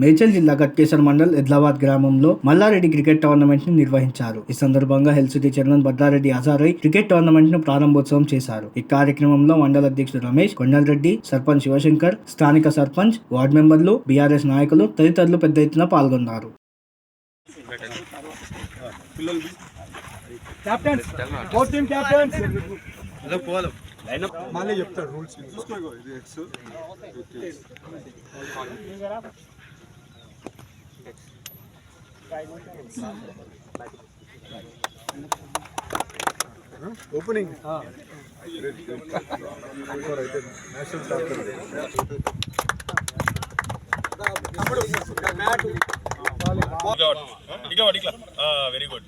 మేడ్చల్ జిల్లా గట్కేసర్ మండల్ ఎద్లాబాద్ గ్రామంలో మల్లారెడ్డి క్రికెట్ టోర్నమెంట్ని నిర్వహించారు. ఈ సందర్భంగా హెల్త్ సిటీ చైర్మన్ భద్రారెడ్డి హజారై క్రికెట్ టోర్నమెంట్ను ప్రారంభోత్సవం చేశారు. ఈ కార్యక్రమంలో మండల అధ్యక్షుడు రమేష్ కొండలరెడ్డి సర్పంచ్ శివశంకర్ స్థానిక సర్పంచ్ వార్డు మెంబర్లు బీఆర్ఎస్ నాయకులు తదితరులు పెద్ద ఎత్తున పాల్గొన్నారు. మళ్ళీ చెప్తాడు rules ఓపెనింగ్ వెరీ గుడ్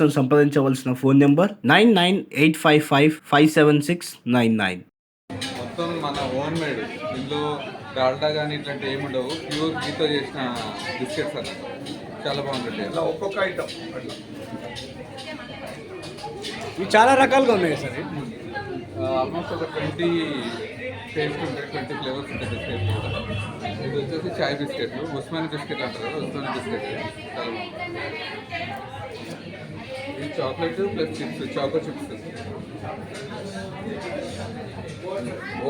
సంప్రదించవలసిన phone number nine nine eight five five five seven six nine nine. మొత్తం మన హోమ్ మేడ్. ఇందులో డాల్డా కానీ ఇట్లాంటి ఏమి ఉండవు. ప్యూర్ గీతో చేసిన బిస్కెట్స్ అన్నమాట చాలా బాగుంటుంది. అలా ఒక్కొక్క ఐటమ్. అట్లా. ఇవి చాలా రకాలుగా ఉన్నాయి సార్. ఆల్మోస్ట్ ఒక ట్వంటీ టేస్ట్ ఉంటాయి. ట్వంటీ ఫ్లేవర్స్ ఉంటాయి బిస్కెట్ ఇది వచ్చేసి చాయ్ బిస్కెట్లు. ఉస్మాని బిస్కెట్ అంటారు ఉస్మాని బిస్కెట్ చాలా బాగుంది ఇది chocolate plus chips choco chips.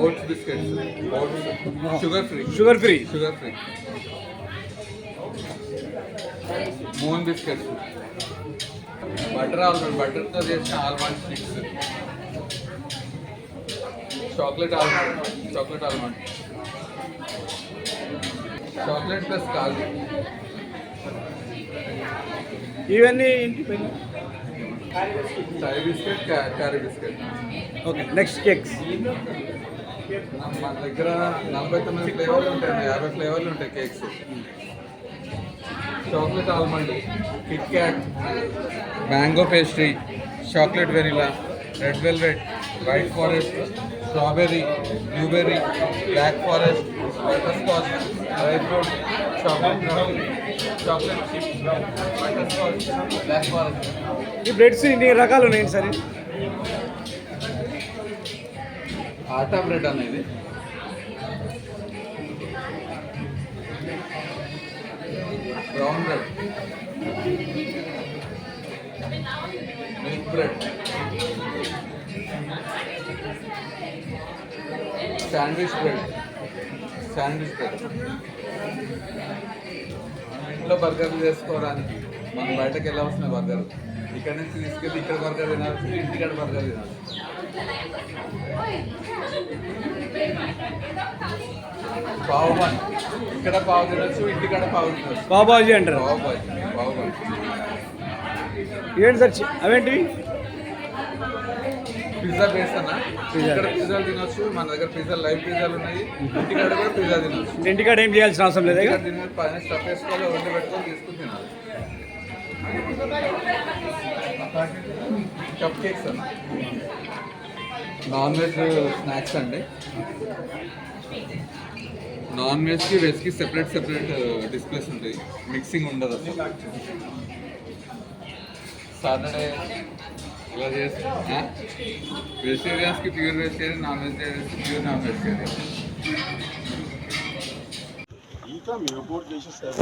Oats biscuits oats. Sugar free. Sugar free. Sugar free. Moon biscuits. Butter almond బటర్తో చేసిన almond sticks. Chocolate almond chocolate almond. Chocolate plus కాజు. ఇవన్నీ చాయ్ biscuit ca- carry biscuit. Okay next cakes. మన దగ్గర నలభై తొమ్మిది ఫ్లేవర్లు ఉంటాయి యాభై ఫ్లేవర్లు ఉంటాయి cakes. Chocolate almond Kit Kat mango pastry chocolate vanilla red velvet white forest strawberry blueberry black forest butterscotch dry fruit chocolate chocolate butterscotch black forest ఈ బ్రెడ్స్ ఇన్ని రకాలు ఉన్నాయండి సార్? ఆటా బ్రెడ్ అనేది brown bread. Milk bread. Sandwich bread. Sandwich bread. ఇంట్లో బర్గర్లు చేసుకోవడానికి మనం బయటకు వెళ్ళవలసిన బర్గర్ ఇక్కడ నుంచి తీసుకెళ్ళి ఇక్కడ బర్గర్ తినాల్సి ఇంటికాడ బర్గర్ తినాలి. పావు బాజీ ఇక్కడ పావు తినొచ్చు ఇంటికాడ పావు తినొచ్చు. బాబాజీ అంటారు. పావు బాజీ పావు బాజీ ఏంటి సార్ అవేంటివి? పిజ్జా బేస్ అన్న ఇక్కడ పిజ్జాలు తినొచ్చు మన దగ్గర పిజ్జా లైవ్ పిజ్జాలు ఉన్నాయి. ఇంటికాడ కూడా పిజ్జా తినొచ్చు. ఇంటికాడ ఏం చేయాల్సిన అవసరం లేదా ఇంటికాడ తినే పైన స్టఫ్ వేసుకోవాలి వండి పెట్టుకొని తీసుకుని తినాలి. కప్ కేక్స్ అన్న. నాన్ వెజ్ స్నాక్స్ అండి. నాన్ వెజ్కి వెజ్కి సెపరేట్ సెపరేట్ డిస్ప్లేస్ ఉంటాయి. మిక్సింగ్ ఉండదు అసలు. సాటర్డే ఇలా చేసి వెజిటేరియన్స్కి ప్యూర్ వెజిటేరియన్ నాన్ వెజిటేరియన్స్కి ప్యూర్ నాన్ వెజిటేరియన్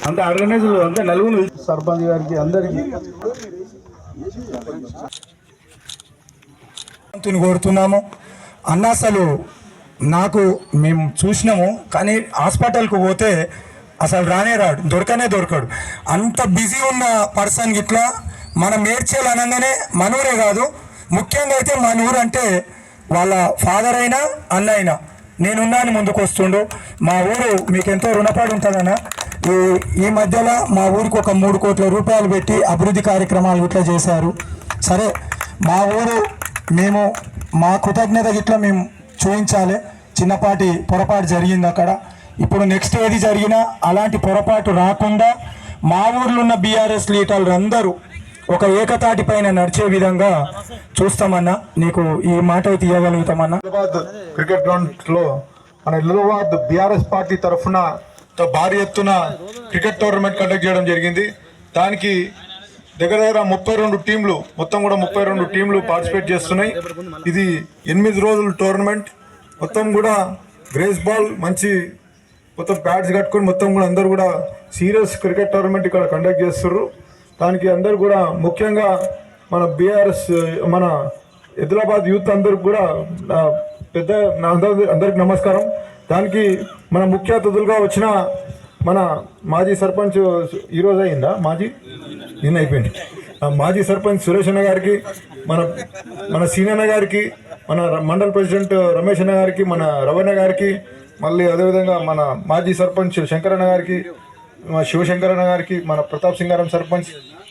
అంటే ఆర్గనైజర్ అంటే నలుగురు సర్పంచ్ గారికి అందరికి. కోరుతున్నాము. అన్న అసలు నాకు మేము చూసినాము కానీ హాస్పిటల్కి పోతే అసలు రానే రాడు దొరకనే దొరకడు. అంత బిజీ ఉన్న పర్సన్ ఇట్లా మన మేడ్చల్ అనగానే మనూరే కాదు. ముఖ్యంగా అయితే మనూరు అంటే వాళ్ళ ఫాదర్ అయినా అన్న అయినా. నేనున్నాను ముందుకు వస్తుండు. మా ఊరు మీకు ఎంతో రుణపడి ఉంటుందన్న. ఈ ఈ మధ్యలో మా ఊరికి ఒక మూడు కోట్ల రూపాయలు పెట్టి అభివృద్ధి కార్యక్రమాలు ఇట్లా చేశారు. సరే మా ఊరు మేము మా కృతజ్ఞత ఇట్లా మేము చూపించాలి చిన్నపాటి పొరపాటు జరిగింది అక్కడ. ఇప్పుడు నెక్స్ట్ ఏది జరిగినా అలాంటి పొరపాటు రాకుండా మా ఊర్లో ఉన్న బీఆర్ఎస్ లీడర్లు అందరూ ఒక ఏకతాటి పైన నడిచే విధంగా చూస్తామన్నా నీకు ఈ మాట అయితే ఇవ్వగలుగుతామన్నా క్రికెట్ గ్రౌండ్లో మన హైదరాబాద్ బీఆర్ఎస్ పార్టీ తరఫున భారీ ఎత్తున క్రికెట్ టోర్నమెంట్ కండక్ట్ చేయడం జరిగింది. దానికి దగ్గర దగ్గర ముప్పై రెండు టీంలు మొత్తం కూడా ముప్పై రెండు టీంలు పార్టిసిపేట్ చేస్తున్నాయి. ఇది ఎనిమిది రోజుల టోర్నమెంట్. మొత్తం కూడా గ్రేస్ బాల్ మంచి మొత్తం బ్యాట్స్ కట్టుకొని మొత్తం కూడా అందరూ కూడా సీరియస్ క్రికెట్ టోర్నమెంట్ ఇక్కడ కండక్ట్ చేస్తున్నారు దానికి అందరూ కూడా ముఖ్యంగా మన బీఆర్ఎస్ మన హైదరాబాద్ యూత్ అందరికి కూడా పెద్ద అందరికి నమస్కారం. దానికి మన ముఖ్య అతిథులుగా వచ్చిన మన మాజీ సర్పంచ్ ఈరోజు అయిందా? మాజీ? నిన్న అయిపోయింది. ఆ మాజీ సర్పంచ్ సురేష్ అన్న గారికి మన మన సీనన్న గారికి మన మండల్ ప్రెసిడెంట్ రమేష్ అన్న గారికి మన రవణ గారికి మళ్ళీ అదేవిధంగా మన మాజీ సర్పంచ్ శంకరన్న గారికి మా శివశంకరన్న గారికి మన ప్రతాప్ సింగారం సర్పంచ్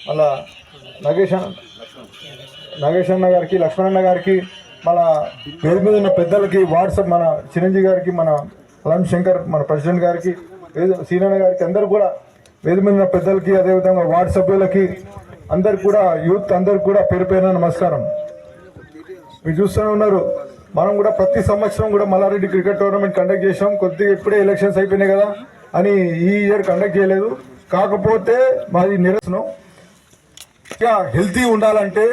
మళ్ళా నగేష్ నగేష్ అన్న గారికి లక్ష్మణన్న గారికి మన పేరు మీద ఉన్న పెద్దలకి వాట్సాప్ మన చిరంజీవి గారికి మన అలం శంకర్ మన ప్రెసిడెంట్ గారికి సీనన్న గారికి అందరు కూడా వేద మీద ఉన్న పెద్దలకి అదేవిధంగా వార్డు సభ్యులకి అందరికి కూడా యూత్ అందరికి కూడా పేరు పేరున నమస్కారం. మీరు చూస్తూనే ఉన్నారు మనం కూడా ప్రతి సంవత్సరం కూడా మల్లారెడ్డి క్రికెట్ టోర్నమెంట్ కండక్ట్ చేసాం కొద్దిగా ఇప్పుడే ఎలక్షన్స్ అయిపోయినాయి కదా అని ఈ ఇయర్ కండక్ట్ చేయలేదు. కాకపోతే మాది నిరసనం. ఇంకా హెల్తీ ఉండాలంటే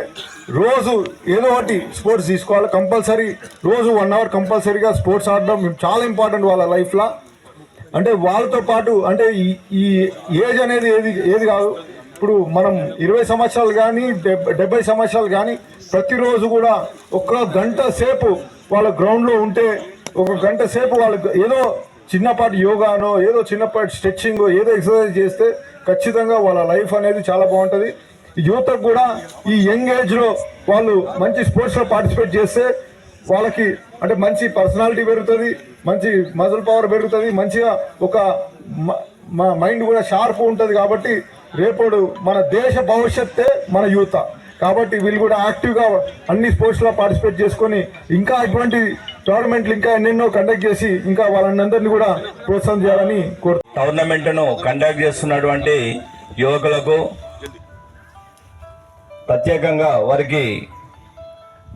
రోజు ఏదో ఒకటి స్పోర్ట్స్ తీసుకోవాలి. కంపల్సరీ రోజు వన్ అవర్ కంపల్సరీగా స్పోర్ట్స్ ఆడడం చాలా ఇంపార్టెంట్ వాళ్ళ లైఫ్లో అంటే వాళ్ళతో పాటు అంటే ఈ ఈ ఏజ్ అనేది ఏది ఏది కాదు. ఇప్పుడు మనం ఇరవై సంవత్సరాలు కానీ డెబ్బై సంవత్సరాలు కానీ ప్రతిరోజు కూడా ఒక గంట సేపు వాళ్ళ గ్రౌండ్లో ఉంటే ఒక గంట సేపు వాళ్ళకి ఏదో చిన్నపాటి యోగానో ఏదో చిన్నపాటి స్ట్రెచ్చింగ్ ఏదో ఎక్సర్సైజ్ చేస్తే ఖచ్చితంగా వాళ్ళ లైఫ్ అనేది చాలా బాగుంటుంది. యువతకు కూడా ఈ యంగ్ ఏజ్లో వాళ్ళు మంచి స్పోర్ట్స్లో పార్టిసిపేట్ చేస్తే వాళ్ళకి అంటే మంచి పర్సనాలిటీ పెరుగుతుంది మంచి మజిల్ పవర్ పెరుగుతుంది మంచిగా ఒక మ- మా మైండ్ కూడా షార్ప్ ఉంటుంది కాబట్టి రేపడు మన దేశ భవిష్యత్తే మన యువత. కాబట్టి వీళ్ళు కూడా యాక్టివ్గా అన్ని స్పోర్ట్స్లో పార్టిసిపేట్ చేసుకొని ఇంకా ఇటువంటి టోర్నమెంట్లు ఇంకా ఎన్నెన్నో కండక్ట్ చేసి ఇంకా వాళ్ళందరినీ కూడా ప్రోత్సాహం చేయాలని కోరుతున్నాను టోర్నమెంట్ను కండక్ట్ చేస్తున్నటువంటి యువకులకు ప్రత్యేకంగా వారికి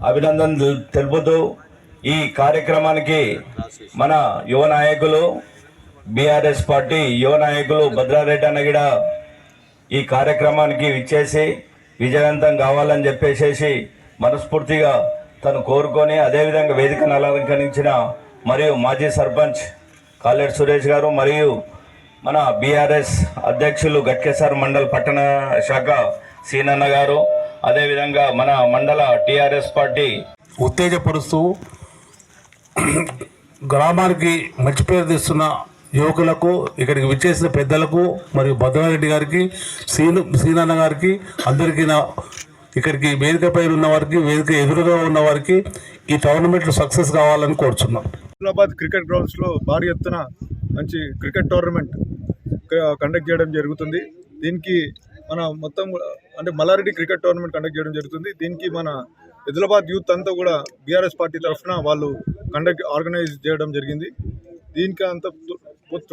అభినందన తెలుపుతూ ఈ కార్యక్రమానికి మన యువ నాయకులు బీఆర్ఎస్ పార్టీ యువ నాయకులు భద్రారెడ్డి అన్నగిడ ఈ కార్యక్రమానికి విచ్చేసి విజయవంతం కావాలని చెప్పేసేసి మనస్ఫూర్తిగా తను కోరుకొని అదేవిధంగా వేదికను అలంకరించిన మరియు మాజీ సర్పంచ్ కాలేరు సురేష్ గారు మరియు మన బీఆర్ఎస్ అధ్యక్షులు గట్కేసర్ మండల్ పట్టణ శాఖ సీనన్న గారు అదేవిధంగా మన మండల టీఆర్ఎస్ పార్టీ ఉత్తేజపరుస్తూ గ్రామానికి మంచి పేరు తెస్తున్న యువకులకు ఇక్కడికి విచ్చేసిన పెద్దలకు మరియు భద్రారెడ్డి గారికి సీను సీనన్న గారికి అందరికీ నా ఇక్కడికి వేదిక పైన ఉన్న వారికి వేదిక ఎదురుగా ఉన్న వారికి ఈ టోర్నమెంట్లు సక్సెస్ కావాలని కోరుచున్నాం. హైదరాబాద్ క్రికెట్ గ్రౌండ్స్లో భారీ ఎత్తున మంచి క్రికెట్ టోర్నమెంట్ కండక్ట్ చేయడం జరుగుతుంది. దీనికి మన మొత్తం అంటే మల్లారెడ్డి క్రికెట్ టోర్నమెంట్ కండక్ట్ చేయడం జరుగుతుంది. దీనికి మన హైదరాబాద్ యూత్ అంతా కూడా బీఆర్ఎస్ పార్టీ తరఫున వాళ్ళు కండక్ట్ ఆర్గనైజ్ చేయడం జరిగింది. దీనికి అంత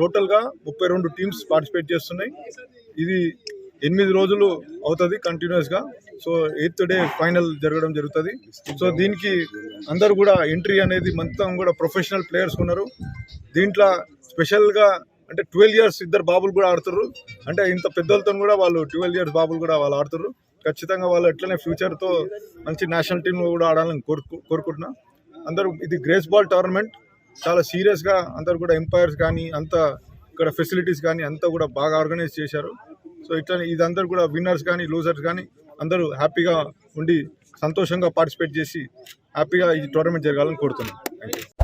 టోటల్గా ముప్పై రెండు టీమ్స్ పార్టిసిపేట్ చేస్తున్నాయి. ఇది ఎనిమిది రోజులు అవుతుంది కంటిన్యూస్గా సో ఎయిత్ డే ఫైనల్ జరగడం జరుగుతుంది. సో దీనికి అందరూ కూడా ఎంట్రీ అనేది మొత్తం కూడా ప్రొఫెషనల్ ప్లేయర్స్ ఉన్నారు. దీంట్లో స్పెషల్గా అంటే ట్వెల్వ్ ఇయర్స్ ఇద్దరు బాబులు కూడా ఆడుతున్నారు అంటే ఇంత పెద్దలతో కూడా వాళ్ళు ట్వెల్వ్ ఇయర్స్ బాబులు కూడా వాళ్ళు ఆడుతున్నారు ఖచ్చితంగా వాళ్ళు ఎట్లనే ఫ్యూచర్తో మంచి నేషనల్ టీంలో కూడా ఆడాలని కోరుకు కోరుకుంటున్నా. అందరూ ఇది గ్రేస్ బాల్ టోర్నమెంట్ చాలా సీరియస్గా అందరు కూడా ఎంపైర్స్ కానీ అంత ఇక్కడ ఫెసిలిటీస్ కానీ అంతా కూడా బాగా ఆర్గనైజ్ చేశారు. సో ఇట్లా ఇదందరూ కూడా విన్నర్స్ కానీ లూజర్స్ కానీ అందరూ హ్యాపీగా ఉండి సంతోషంగా పార్టిసిపేట్ చేసి హ్యాపీగా ఈ టోర్నమెంట్ జరగాలని కోరుతున్నాను